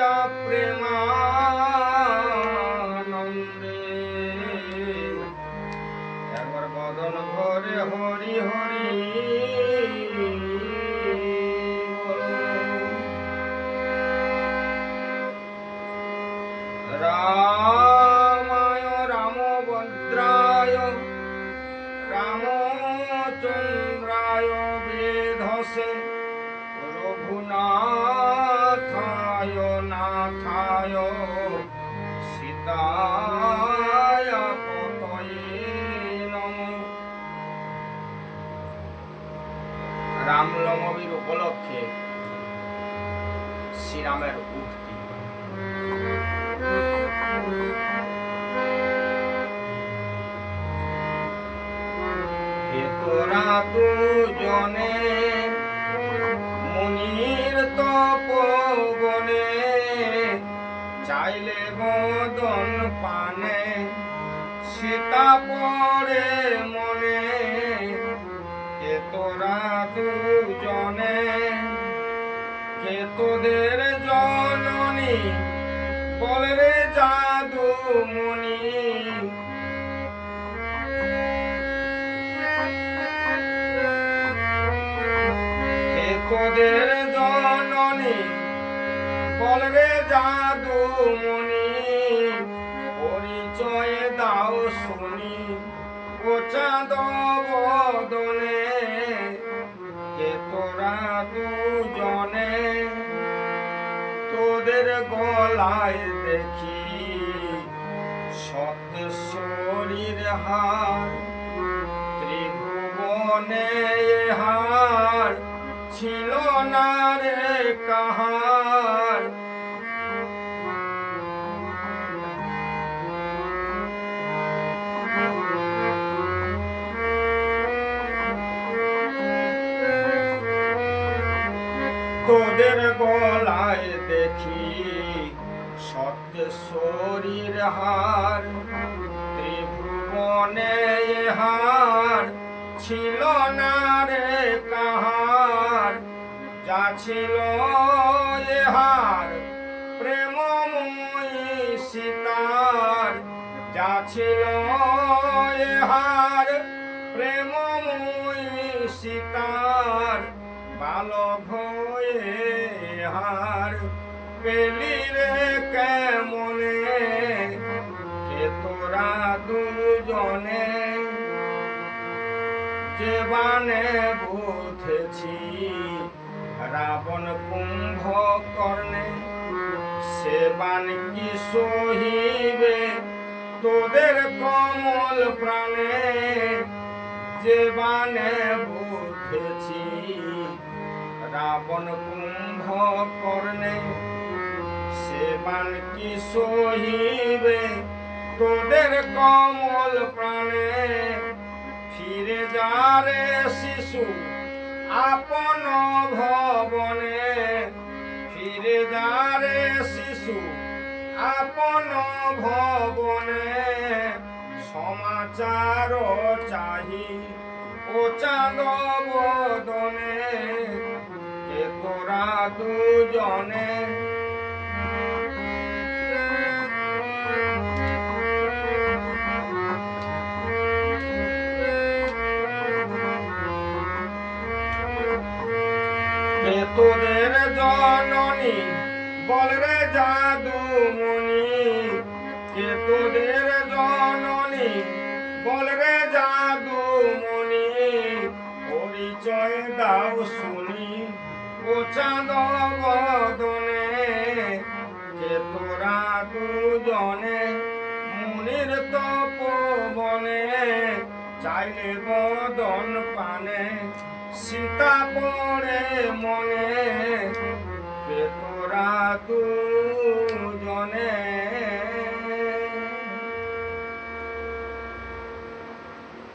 প্রিয়া প্রেমানন্দে একবার বদন ভরে হরি হরি। রামায় রামভদ্রায় রামচন্দ্রায় বেধসে রঘুনাথায় নাথায় সীতায় রামনবমীর উপলক্ষে শ্রীরামের উক্তি তোরা দুজনে পরে মনে কে তোরা দুজনে। কে তোদের জননী বলে রে জাদু মুনি তোদের জননী বলবে জাদু মুনি পরিচয় দাও শুনি ও চাঁদ বদনে কে তোরা দুজনে, তোদের গলায় দেখি সত্য শরীর হার, ত্রিভুবনে হার ছিল না রে কাহার। তোদের গলায় দেখি সত্য শরীর হার, ত্রিভুবনে হার ছিল না রে কাহার, যা ছিল হার প্রেমময়ী সীতার, যা ছিল হার প্রেমময়ী সীতার। বালক হার পেলি রে কেমনে? কে তোরা দুজনে যে বানে বুঝেছি রাবণ কুম্ভ কর্ণে সে বান কি সহিবে? তোদের কমল প্রাণে যে বানে বুঝেছি রাবণ কুম্ভ কর্ণে সে বান কি সহিবে তোদের কমল প্রাণে। ফিরে যা রে শিশু আপন ভবনে। ফিরে যা রে শিশু আপন ভবনে। সমাচার চাহি ও চাঁদ বদনে। তোরা দুজনে। তোদের জননী, বল রে জাদু মুনি কে তোদের জননী, বল রে জাদু পরিচয় দাও শুনি। ও চাঁদ বদনে কে তোরা দুজনে মুনির তপবনে, চাইলে বদন পানে, সীতা পড়ে মনে, কে তোরা দুজনে